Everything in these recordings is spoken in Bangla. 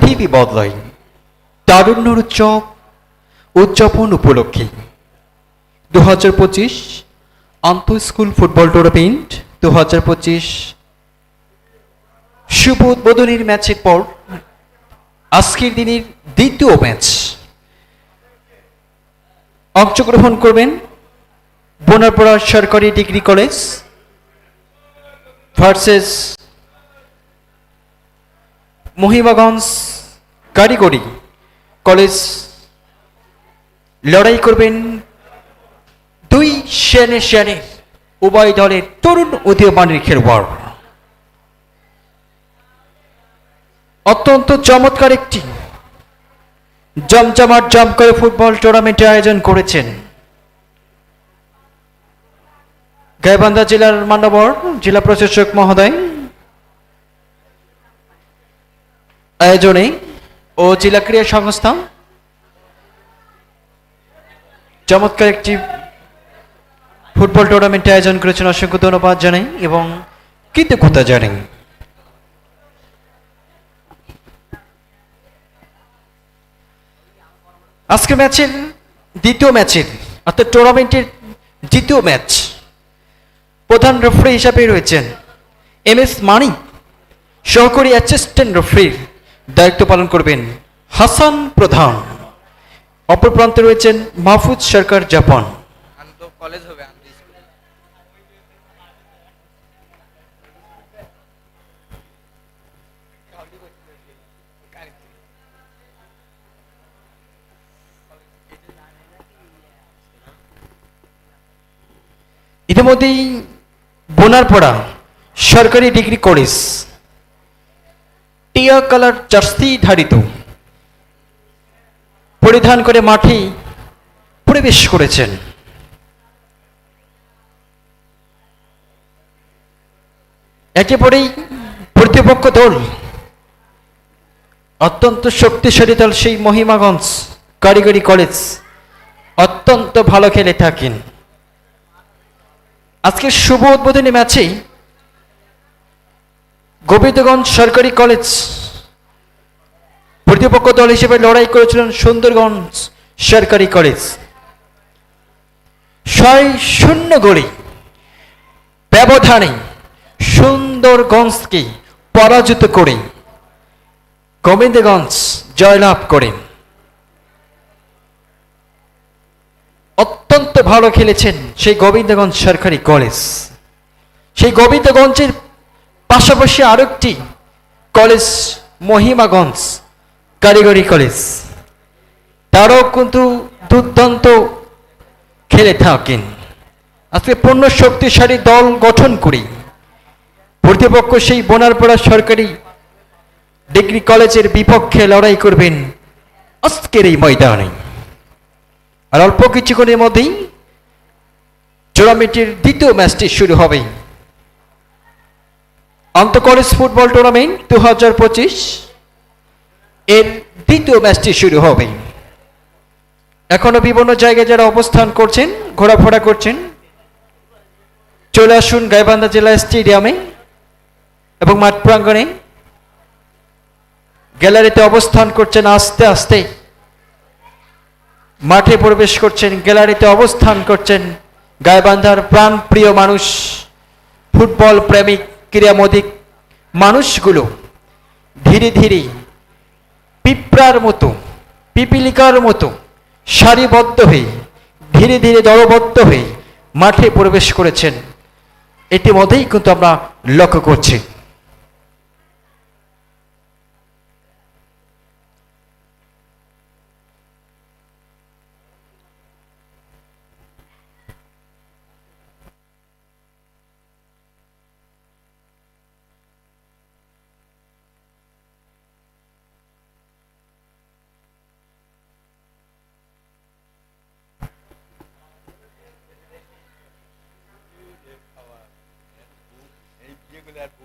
পৃথিবী বদলায়। তারুণ্যর উৎসব, উদযাপন উপলক্ষে। দু হাজার পঁচিশ আন্তঃ স্কুল ফুটবল টুর্নামেন্ট দু হাজার পঁচিশ শুভ উদ্বোধনীর ম্যাচের পর আজকের দিনের দ্বিতীয় ম্যাচ। অংশগ্রহণ করবেন বোনারপাড়া সরকারি ডিগ্রি কলেজ ভার্সেস মহিমাগঞ্জ কারিগরি কলেজ লড়াই করবেন দুই সেনে সেনে উভয় দলের তরুণ উদীয়মানের খেলোয়াড়। অত্যন্ত চমৎকার একটি জমজমাট জম করে ফুটবল টুর্নামেন্টের আয়োজন করেছেন গাইবান্ধা জেলার মান্যবর, জেলা প্রশাসক মহোদয়। আয়োজনে ও জেলা ক্রীড়া সংস্থা চমৎকার একটি ফুটবল টুর্নামেন্ট আয়োজন করেছেন। অসংখ্য ধন্যবাদ জানাই এবং কৃতজ্ঞতা জানাই। আজকে ম্যাচের দ্বিতীয় ম্যাচের অর্থাৎ টুর্নামেন্টের দ্বিতীয় ম্যাচ প্রধান রেফারি হিসাবে রয়েছেন এম এস মানি সহকারী অ্যাসিস্ট্যান্ট রেফারির দায়িত্ব পালন করবেন হাসান প্রধান। অপর প্রান্তে রয়েছেন মাহফুজ সরকার জাপান। কলেজ হবে ইতিমধ্যেই বোনারপাড়া সরকারি ডিগ্রি কলেজ। টিয়া কালার জার্সি ধারিত। পরিধান করে মাঠে প্রবেশ করেছেন। একেবারেই প্রতিপক্ষ দল। অত্যন্ত শক্তিশালী দল সেই মহিমাগঞ্জ কারিগরি কলেজ। অত্যন্ত ভালো খেলে থাকেন। আজকের শুভ উদ্বোধনী ম্যাচে গোবিন্দগঞ্জ সরকারি কলেজ। প্রতিপক্ষ দল হিসেবে লড়াই করেছিলেন সুন্দরগঞ্জ সরকারি কলেজ। ছয় শূন্য গোলে ব্যবধানে সুন্দরগঞ্জকে পরাজিত করে গোবিন্দগঞ্জ জয়লাভ করেন অত্যন্ত ভালো খেলেছেন সেই গোবিন্দগঞ্জ সরকারি কলেজ। সেই গোবিন্দগঞ্জের পাশাপাশি আরেকটি কলেজ, মহিমাগঞ্জ কারিগরি কলেজ। তারাও কিন্তু দুর্দান্ত খেলে থাকেন। আজকে পূর্ণ শক্তিশালী দল গঠন করি প্রতিপক্ষ সেই বোনারপাড়া সরকারি ডিগ্রি কলেজের বিপক্ষে লড়াই করবেন আজকের এই ময়দানে। আর অল্প কিছুক্ষণের মধ্যেই টুর্নামেন্টের দ্বিতীয় ম্যাচটি শুরু হবে। আন্তঃকলেজ ফুটবল টুর্নামেন্ট দু হাজার পঁচিশ এর দ্বিতীয় ম্যাচটি শুরু হবে। এখনও বিভিন্ন জায়গায় যারা অবস্থান করছেন, ঘোরাফেরা করছেন, চলে আসুন গাইবান্ধা জেলা স্টেডিয়ামে এবং মাঠ প্রাঙ্গণে। গ্যালারিতে অবস্থান করছেন আস্তে আস্তে। মাঠে প্রবেশ করছেন, গ্যালারিতে অবস্থান করছেন গায়বান্ধার প্রাণ প্রিয় মানুষ, ফুটবল প্রেমিক ক্রীড়ামোদিক মানুষগুলো ধীরে ধীরে পিঁপড়ার মতো, পিপিলিকার মতো সারিবদ্ধ হয়ে, ধীরে ধীরে দলবদ্ধ হয়ে মাঠে প্রবেশ করেছেন। ইতিমধ্যেই কিন্তু আমরা লক্ষ্য করছি।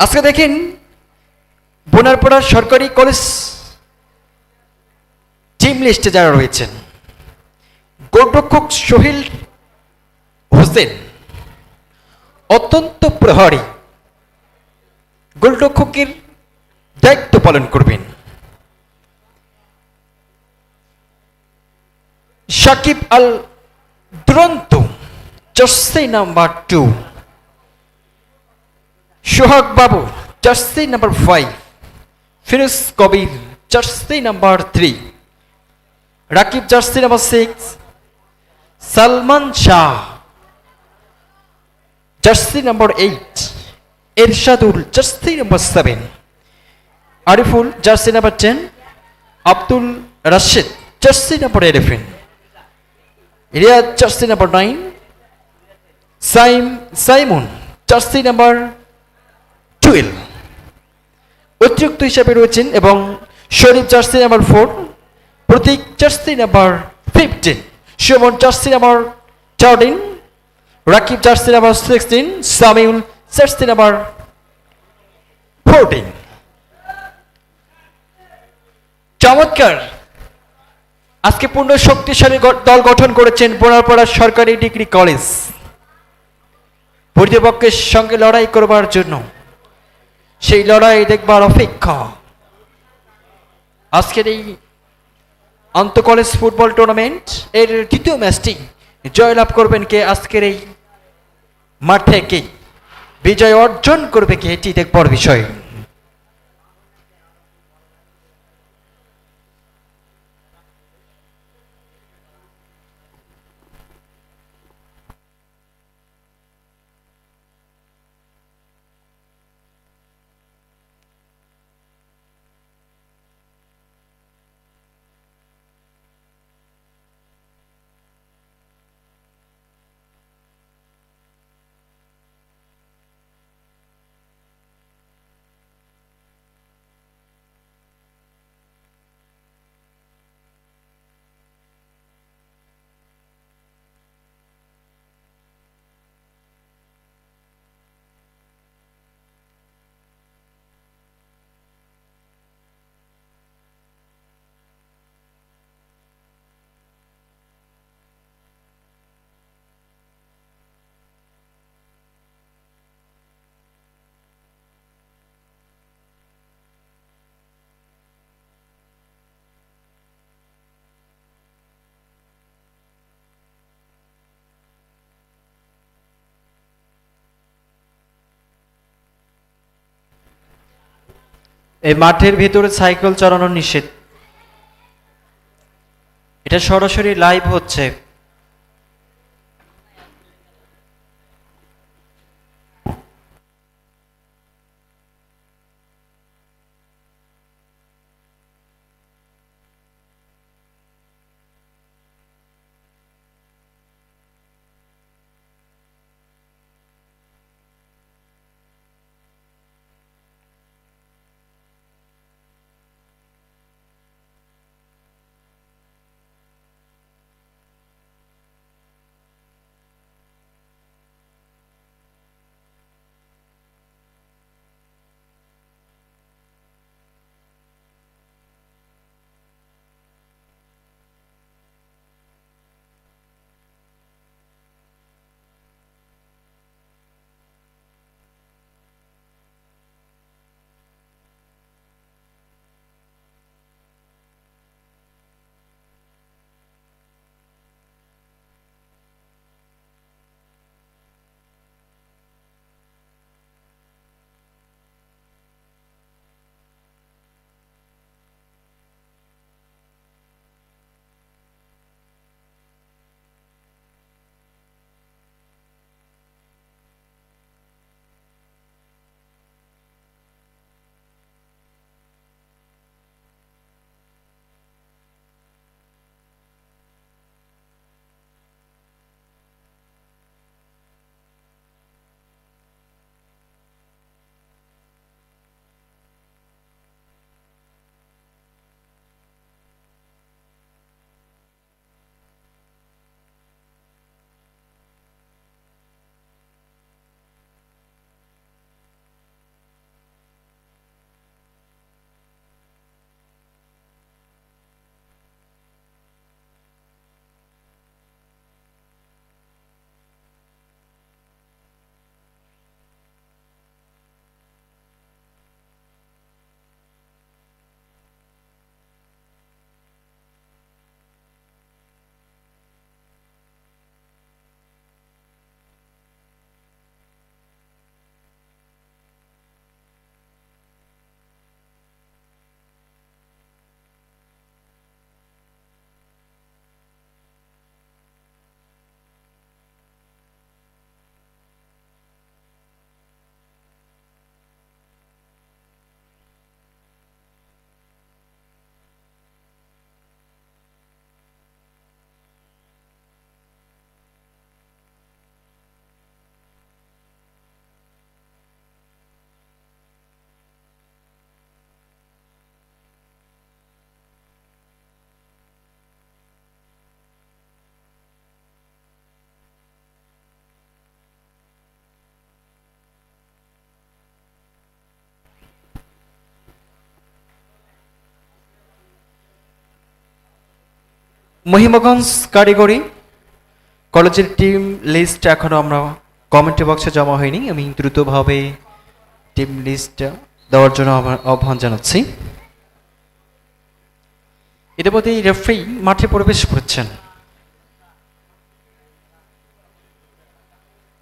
আজকে দেখেন বোনারপাড়া সরকারি কলেজ টিম লিস্টে যারা রয়েছেন, গোলরক্ষক সোহেল হোসেন অত্যন্ত প্রহরী গোলরক্ষকের দায়িত্ব পালন করবেন। সাকিব আল দুরন্ত জসে number two Sohag Babu, jersey number five Firoz Kabir, jersey number three Rakib jersey number six Salman Shah, jersey number eight Ershadul, jersey number seven Ariful, jersey number ten Abdul Rashed, jersey number eleven Riyad, jersey number nine Saim, Simon, jersey number twelve অতিরিক্ত হিসাবে রয়েছেন এবং Sharif jersey number four, Pratik jersey number fifteen Sumon jersey number thirteen Rakib jersey number sixteen Samiul jersey number fourteen চমৎকার। আজকে পূর্ণ শক্তিশালী দল গঠন করেছেন বোনারপাড়া সরকারি ডিগ্রি কলেজ। প্রতিপক্ষের সঙ্গে লড়াই করবার জন্য। সেই লড়াই দেখবার অপেক্ষা। আজকের এই আন্ত কলেজ ফুটবল টুর্নামেন্ট এর দ্বিতীয় ম্যাচটি জয়লাভ করবেন কে? আজকের এই মাঠে কে? বিজয় অর্জন করবে কে? এটি দেখবার বিষয়। এই মাঠের ভিতরে সাইকেল চালানো নিষেধ। এটা সরাসরি লাইভ হচ্ছে। মহিমাগঞ্জ কারিগরি কলেজের টিম লিস্ট এখনও আমরা কমেন্ট বক্সে জমা হয়নি। আমি দ্রুতভাবে টিম লিস্ট দেওয়ার জন্য আহ্বান জানাচ্ছি। ইতিমধ্যেই রেফারি মাঠে প্রবেশ করছেন।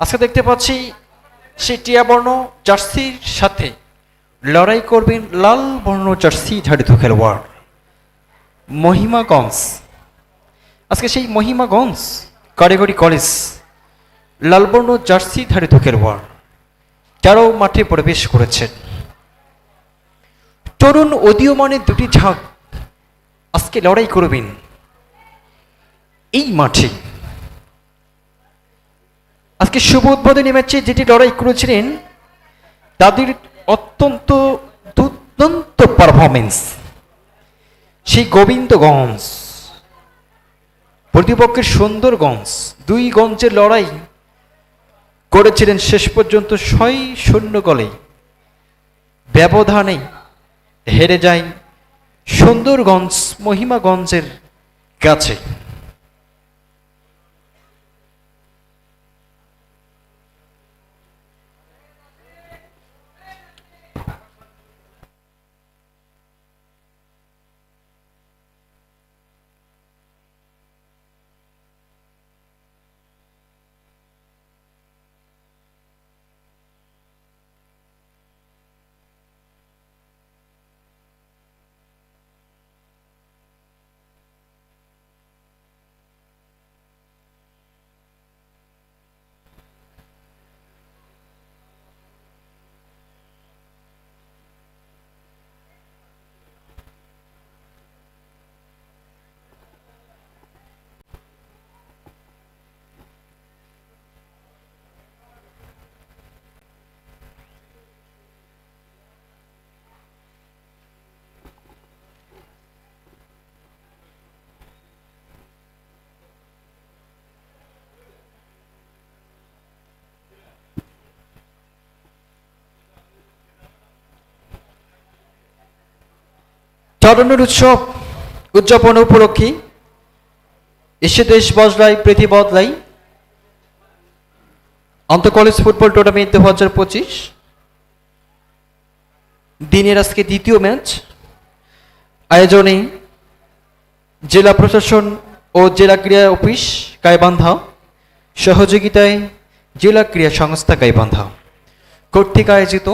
আজকে দেখতে পাচ্ছি সেই টিয়াবর্ণ জার্সির সাথে লড়াই করবেন লাল বর্ণ জার্সি ধারিত খেলোয়াড় মহিমাগঞ্জ আজকে সেই মহিমাগঞ্জ কারিগরি কলেজ, লালবর্ণ জার্সি ধারিত খেলোয়াড় তারাও মাঠে প্রবেশ করেছেন। তরুণ উদীয়মানের দুটি ঝাঁক আজকে লড়াই করবেন এই মাঠে। আজকে শুভ উদ্বোধনী ম্যাচে যেটি লড়াই করেছিলেন, তাদের অত্যন্ত দুর্দান্ত পারফরমেন্স সেই গোবিন্দগঞ্জ। প্রতিপক্ষের সুন্দরগঞ্জ দুই গঞ্জের লড়াই করেছিলেন শেষ পর্যন্ত ছয় শূন্য গলে। ব্যবধানে হেরে যায় সুন্দরগঞ্জ মহিমাগঞ্জের কাছে। চরণের উৎসব উদযাপন উপলক্ষে এসে দেশ বদলাই, প্রীতি বদলাই, আন্তঃ কলেজ ফুটবল টুর্নামেন্ট দু হাজার পঁচিশ। দিনের আজকে দ্বিতীয় ম্যাচ আয়োজনে জেলা প্রশাসন ও জেলা ক্রীড়া অফিস গাইবান্ধা সহযোগিতায় জেলা ক্রীড়া সংস্থা গাইবান্ধা কর্তৃক আয়োজিত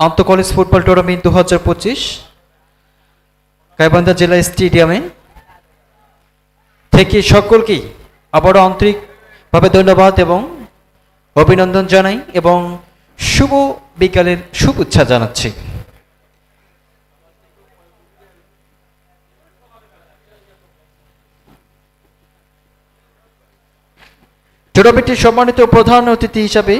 আন্তঃ কলেজ ফুটবল টুর্নামেন্ট দু হাজার পঁচিশ। গাইবান্ধা জেলা স্টেডিয়ামে থেকে সকলকেই আবারও আন্তরিকভাবে ধন্যবাদ এবং অভিনন্দন জানাই এবং শুভ বিকালের শুভেচ্ছা জানাচ্ছি। টুর্নামেন্টের সম্মানিত প্রধান অতিথি হিসাবে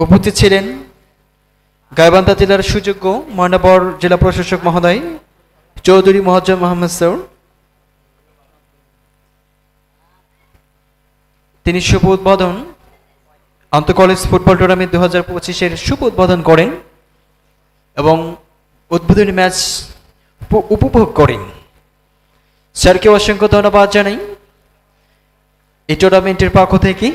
উপস্থিত ছিলেন গাইবান্ধা জেলার সুযোগ্য ময়নাবর জেলা প্রশাসক মহোদয় চৌধুরী মোহাজ্জম মোহাম্মদ সৌর তিনি শুভ উদ্বোধন আন্তঃ কলেজ ফুটবল টুর্নামেন্ট দু হাজার পঁচিশের শুভ উদ্বোধন করেন এবং উদ্বোধনী ম্যাচ উপভোগ করেন। স্যারকে অসংখ্য ধন্যবাদ জানাই। এই টুর্নামেন্টের পক্ষ থেকে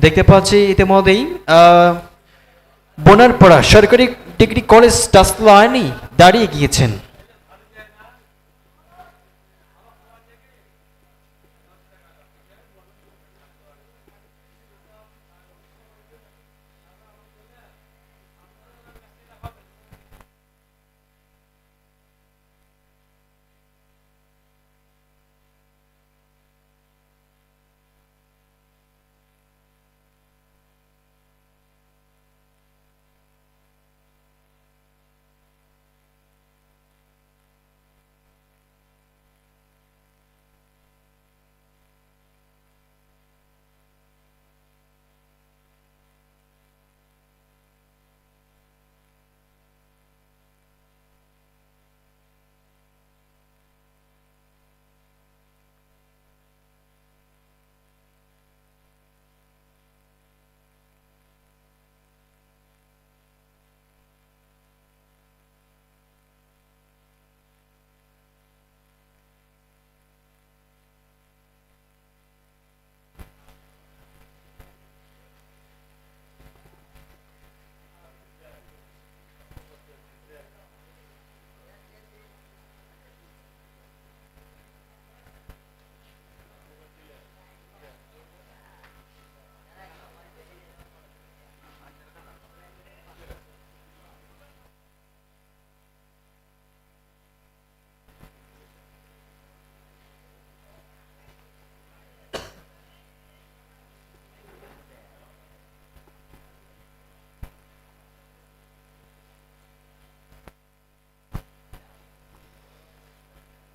দেখতে পাচ্ছি ইতিমধ্যেই আহ, বোনারপাড়া সরকারি ডিগ্রি কলেজ টাচ লাইনই দাঁড়িয়ে গিয়েছেন।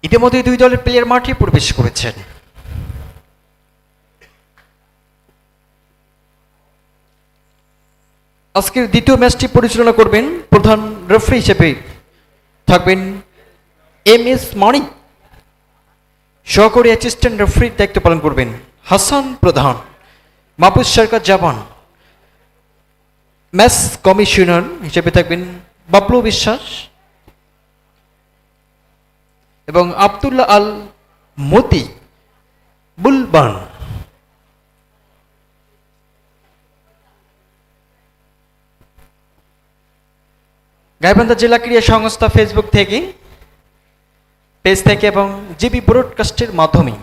ইতিমধ্যে দুই দলের প্লেয়ার মাঠে প্রবেশ করেছেন। আজকের দ্বিতীয় ম্যাচটি পরিচালনা করবেন প্রধান রেফারি হিসেবে থাকবেন এম এস মানিক। সহকারী অ্যাসিস্ট্যান্ট রেফারির দায়িত্ব পালন করবেন Hasan Pradhan. Mahbuj Sarkar Japan. Match commissioner হিসেবে থাকবেন বাবলু বিশ্বাস। এবং আবদুল্লাহ আল মতি বুলবান। গাইবান্ধা জেলা ক্রীড়া সংস্থা ফেসবুক থেকে, পেজ থেকে এবং জিবি ব্রডকাস্টের মাধ্যমে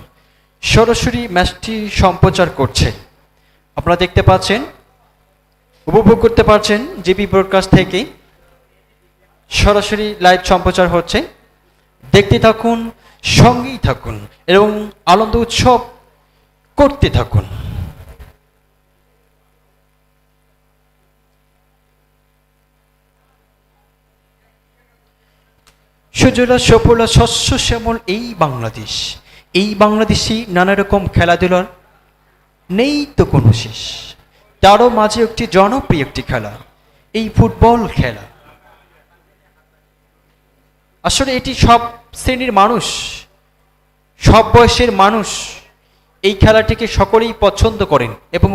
সরাসরি ম্যাচটি সম্প্রচার করছে। আপনারা দেখতে পাচ্ছেন, উপভোগ করতে পারছেন জিবি ব্রডকাস্ট থেকে সরাসরি লাইভ সম্প্রচার হচ্ছে। দেখতে থাকুন, সঙ্গেই থাকুন এবং আনন্দ উৎসব করতে থাকুন। সুজলা, সফলা, শস্য, শ্যামল, এই বাংলাদেশ, এই বাংলাদেশি নানা রকম খেলাধুলার নেই তো কোনো শেষ। তারও মাঝে একটি জনপ্রিয় একটি খেলা, এই ফুটবল খেলা। আসলে এটি সব শ্রেণির মানুষ সব বয়সের মানুষ এই খেলাটিকে সকলেই পছন্দ করেন এবং